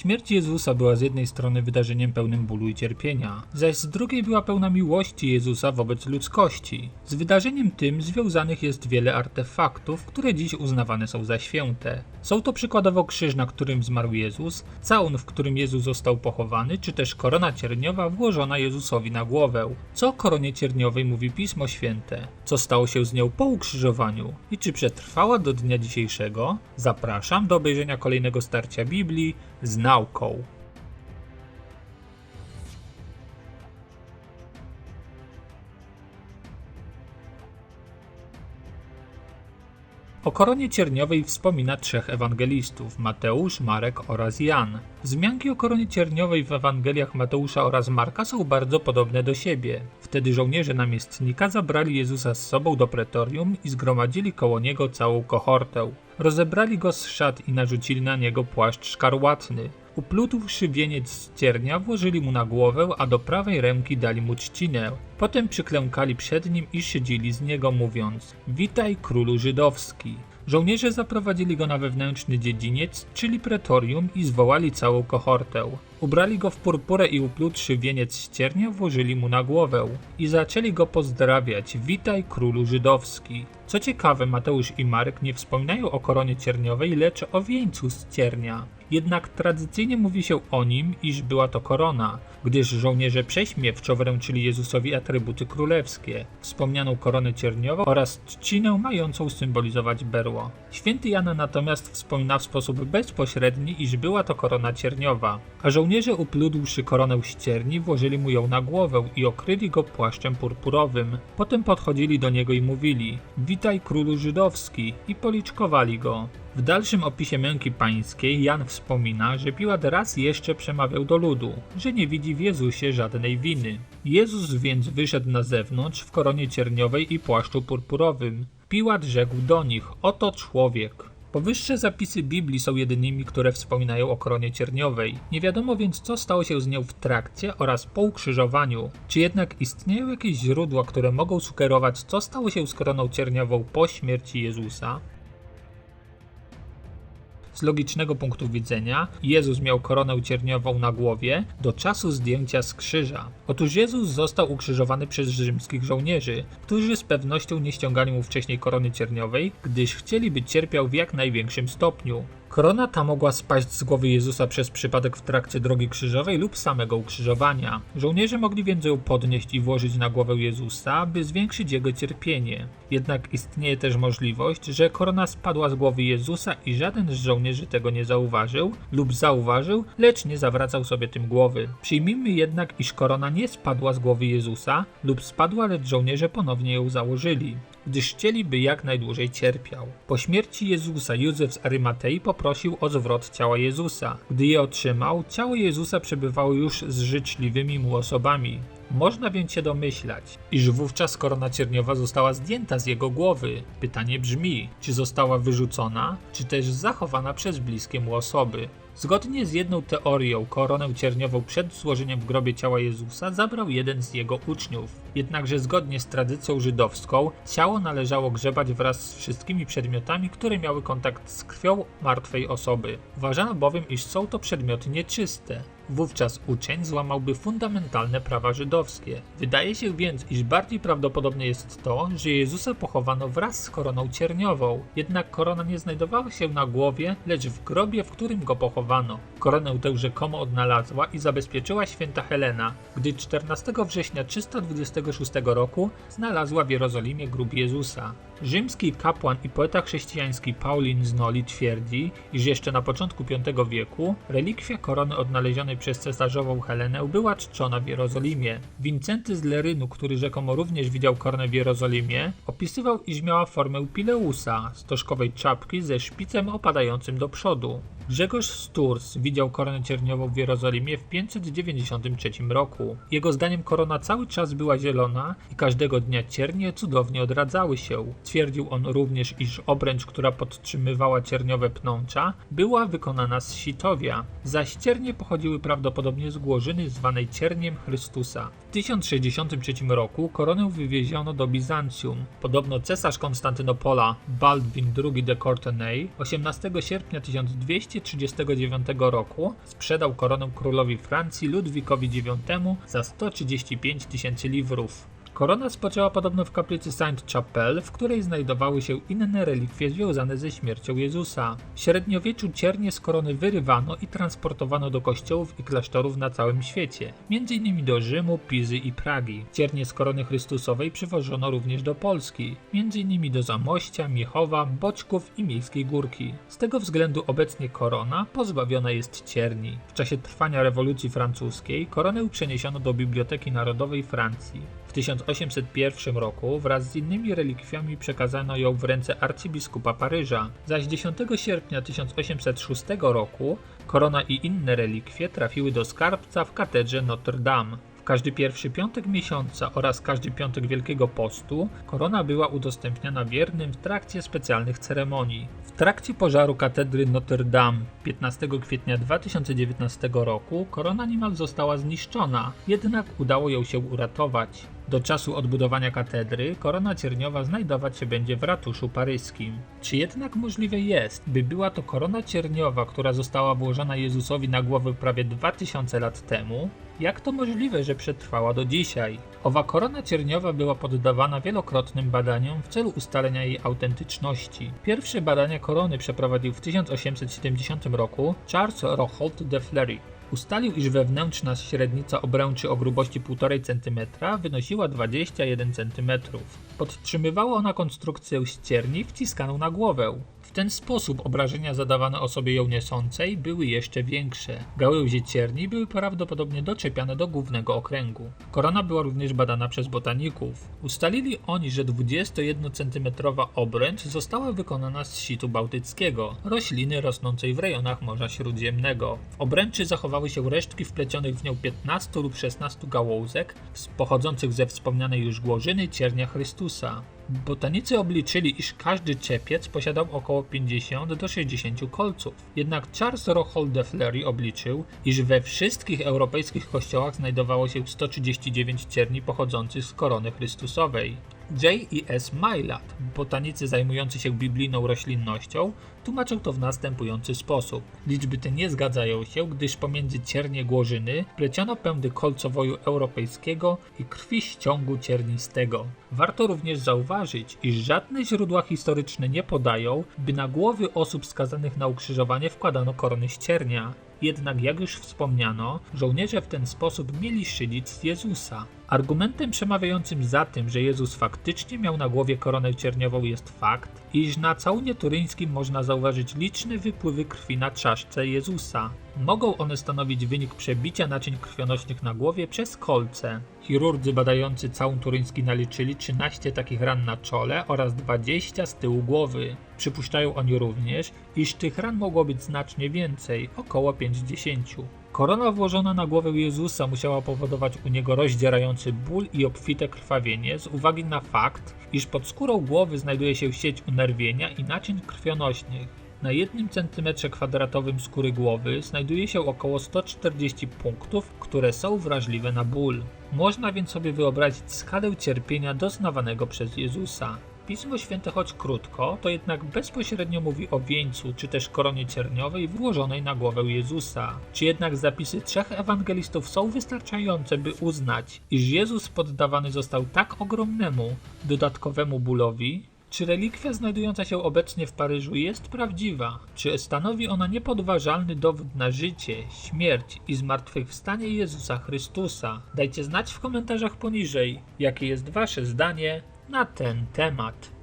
Śmierć Jezusa była z jednej strony wydarzeniem pełnym bólu i cierpienia, zaś z drugiej była pełna miłości Jezusa wobec ludzkości. Z wydarzeniem tym związanych jest wiele artefaktów, które dziś uznawane są za święte. Są to przykładowo krzyż, na którym zmarł Jezus, całun, w którym Jezus został pochowany, czy też korona cierniowa włożona Jezusowi na głowę. Co o koronie cierniowej mówi Pismo Święte? Co stało się z nią po ukrzyżowaniu? I czy przetrwała do dnia dzisiejszego? Zapraszam do obejrzenia kolejnego starcia Biblii z nauką. O koronie cierniowej wspomina trzech ewangelistów Mateusz, Marek oraz Jan. Wzmianki o koronie cierniowej w Ewangeliach Mateusza oraz Marka są bardzo podobne do siebie. Wtedy żołnierze namiestnika zabrali Jezusa z sobą do pretorium i zgromadzili koło niego całą kohortę. Rozebrali go z szat i narzucili na niego płaszcz szkarłatny. Uplutłszy wieniec z ciernia, włożyli mu na głowę, a do prawej ręki dali mu trzcinę. Potem przyklękali przed nim i szydzili z niego, mówiąc: Witaj królu żydowski. Żołnierze zaprowadzili go na wewnętrzny dziedziniec, czyli pretorium, i zwołali całą kohortę. Ubrali go w purpurę i uplutszy wieniec z ciernia włożyli mu na głowę i zaczęli go pozdrawiać: Witaj królu żydowski. Co ciekawe, Mateusz i Marek nie wspominają o koronie cierniowej, lecz o wieńcu z ciernia. Jednak tradycyjnie mówi się o nim, iż była to korona, gdyż żołnierze prześmiewczo wręczyli Jezusowi atrybuty królewskie, wspomnianą koronę cierniową oraz trzcinę mającą symbolizować berło. Święty Jan natomiast wspomina w sposób bezpośredni, iż była to korona cierniowa, a żołnierze upludłszy koronę z włożyli mu ją na głowę i okryli go płaszczem purpurowym. Potem podchodzili do niego i mówili: Witaj królu żydowski i policzkowali go. W dalszym opisie męki pańskiej Jan wspomina, że Piłat raz jeszcze przemawiał do ludu, że nie widzi w Jezusie żadnej winy. Jezus więc wyszedł na zewnątrz w koronie cierniowej i płaszczu purpurowym. Piłat rzekł do nich: Oto człowiek. Powyższe zapisy Biblii są jedynymi, które wspominają o koronie cierniowej. Nie wiadomo więc, co stało się z nią w trakcie oraz po ukrzyżowaniu. Czy jednak istnieją jakieś źródła, które mogą sugerować, co stało się z koroną cierniową po śmierci Jezusa? Z logicznego punktu widzenia, Jezus miał koronę cierniową na głowie do czasu zdjęcia z krzyża. Otóż Jezus został ukrzyżowany przez rzymskich żołnierzy, którzy z pewnością nie ściągali mu wcześniej korony cierniowej, gdyż chcieli, by cierpiał w jak największym stopniu. Korona ta mogła spaść z głowy Jezusa przez przypadek w trakcie drogi krzyżowej lub samego ukrzyżowania. Żołnierze mogli więc ją podnieść i włożyć na głowę Jezusa, by zwiększyć jego cierpienie. Jednak istnieje też możliwość, że korona spadła z głowy Jezusa i żaden z żołnierzy tego nie zauważył lub zauważył, lecz nie zawracał sobie tym głowy. Przyjmijmy jednak, iż korona nie spadła z głowy Jezusa lub spadła, lecz żołnierze ponownie ją założyli gdyż chcieliby jak najdłużej cierpiał. Po śmierci Jezusa Józef z Arymatei poprosił o zwrot ciała Jezusa. Gdy je otrzymał, ciało Jezusa przebywało już z życzliwymi mu osobami. Można więc się domyślać, iż wówczas korona cierniowa została zdjęta z jego głowy. Pytanie brzmi, czy została wyrzucona, czy też zachowana przez bliskie mu osoby. Zgodnie z jedną teorią, koronę cierniową przed złożeniem w grobie ciała Jezusa zabrał jeden z jego uczniów. Jednakże zgodnie z tradycją żydowską, ciało należało grzebać wraz z wszystkimi przedmiotami, które miały kontakt z krwią martwej osoby. Uważano bowiem, iż są to przedmioty nieczyste. Wówczas uczeń złamałby fundamentalne prawa żydowskie. Wydaje się więc, iż bardziej prawdopodobne jest to, że Jezusa pochowano wraz z koroną cierniową. Jednak korona nie znajdowała się na głowie, lecz w grobie, w którym go pochowano. Koronę tę rzekomo odnalazła i zabezpieczyła święta Helena, gdy 14 września 326 roku znalazła w Jerozolimie grób Jezusa. Rzymski kapłan i poeta chrześcijański Paulin z Noli twierdzi, iż jeszcze na początku V wieku relikwia korony odnalezionej przez cesarzową Helenę była czczona w Jerozolimie. Wincenty z Lerynu, który rzekomo również widział koronę w Jerozolimie, opisywał, iż miała formę Pileusa, stożkowej czapki ze szpicem opadającym do przodu. Grzegorz Sturz widział koronę cierniową w Jerozolimie w 593 roku. Jego zdaniem korona cały czas była zielona i każdego dnia ciernie cudownie odradzały się. Twierdził on również, iż obręcz, która podtrzymywała cierniowe pnącza, była wykonana z sitowia, zaś ciernie pochodziły prawdopodobnie z głożyny zwanej cierniem Chrystusa. W 1063 roku koronę wywieziono do Bizancjum. Podobno cesarz Konstantynopola Baldwin II de Courtenay 18 sierpnia 1200 1539 roku sprzedał koronę królowi Francji Ludwikowi IX za 135 tysięcy liwrów. Korona spoczęła podobno w kaplicy Saint-Chapelle, w której znajdowały się inne relikwie związane ze śmiercią Jezusa. W średniowieczu ciernie z korony wyrywano i transportowano do kościołów i klasztorów na całym świecie, m.in. do Rzymu, Pizy i Pragi. Ciernie z korony Chrystusowej przywożono również do Polski, m.in. do Zamościa, Miechowa, Boćków i Miejskiej Górki. Z tego względu obecnie korona pozbawiona jest cierni. W czasie trwania rewolucji francuskiej koronę przeniesiono do Biblioteki Narodowej Francji. W 1801 roku wraz z innymi relikwiami przekazano ją w ręce arcybiskupa Paryża, zaś 10 sierpnia 1806 roku korona i inne relikwie trafiły do skarbca w katedrze Notre Dame. W każdy pierwszy piątek miesiąca oraz każdy piątek Wielkiego Postu korona była udostępniana wiernym w trakcie specjalnych ceremonii. W trakcie pożaru katedry Notre Dame 15 kwietnia 2019 roku korona niemal została zniszczona, jednak udało ją się uratować. Do czasu odbudowania katedry korona cierniowa znajdować się będzie w ratuszu paryskim. Czy jednak możliwe jest, by była to korona cierniowa, która została włożona Jezusowi na głowę prawie 2000 lat temu? Jak to możliwe, że przetrwała do dzisiaj? Owa korona cierniowa była poddawana wielokrotnym badaniom w celu ustalenia jej autentyczności. Pierwsze badania korony przeprowadził w 1870 roku Charles Rocholt de Fleury. Ustalił, iż wewnętrzna średnica obręczy o grubości 1,5 cm wynosiła 21 cm. Podtrzymywała ona konstrukcję ścierni wciskaną na głowę. W ten sposób obrażenia zadawane osobie ją niosącej były jeszcze większe. Gałęzie cierni były prawdopodobnie doczepiane do głównego okręgu. Korona była również badana przez botaników. Ustalili oni, że 21 cm obręcz została wykonana z situ bałtyckiego, rośliny rosnącej w rejonach Morza Śródziemnego. W obręczy zachowały się resztki wplecionych w nią 15 lub 16 gałązek pochodzących ze wspomnianej już głożyny ciernia Chrystusa. Botanicy obliczyli, iż każdy czepiec posiadał około 50 do 60 kolców. Jednak Charles Rocholt de Fleury obliczył, iż we wszystkich europejskich kościołach znajdowało się 139 cierni pochodzących z korony Chrystusowej. J. i S. Botanicy zajmujący się biblijną roślinnością, tłumaczą to w następujący sposób. Liczby te nie zgadzają się, gdyż pomiędzy ciernie głożyny pleciono pędy kolcowoju europejskiego i krwi ściągu ciernistego. Warto również zauważyć, iż żadne źródła historyczne nie podają, by na głowy osób skazanych na ukrzyżowanie wkładano korony ściernia. Jednak jak już wspomniano, żołnierze w ten sposób mieli szydzić Jezusa. Argumentem przemawiającym za tym, że Jezus faktycznie miał na głowie koronę cierniową jest fakt, iż na całunie turyńskim można zauważyć liczne wypływy krwi na czaszce Jezusa. Mogą one stanowić wynik przebicia naczyń krwionośnych na głowie przez kolce. Chirurdzy badający całun turyński naliczyli 13 takich ran na czole oraz 20 z tyłu głowy. Przypuszczają oni również, iż tych ran mogło być znacznie więcej, około 50. Korona włożona na głowę Jezusa musiała powodować u niego rozdzierający ból i obfite krwawienie z uwagi na fakt, iż pod skórą głowy znajduje się sieć unerwienia i naczyń krwionośnych. Na jednym centymetrze kwadratowym skóry głowy znajduje się około 140 punktów, które są wrażliwe na ból. Można więc sobie wyobrazić skalę cierpienia doznawanego przez Jezusa. Pismo Święte, choć krótko, to jednak bezpośrednio mówi o wieńcu czy też koronie cierniowej włożonej na głowę Jezusa. Czy jednak zapisy trzech ewangelistów są wystarczające, by uznać, iż Jezus poddawany został tak ogromnemu, dodatkowemu bólowi? Czy relikwia znajdująca się obecnie w Paryżu jest prawdziwa? Czy stanowi ona niepodważalny dowód na życie, śmierć i zmartwychwstanie Jezusa Chrystusa? Dajcie znać w komentarzach poniżej, jakie jest Wasze zdanie na ten temat.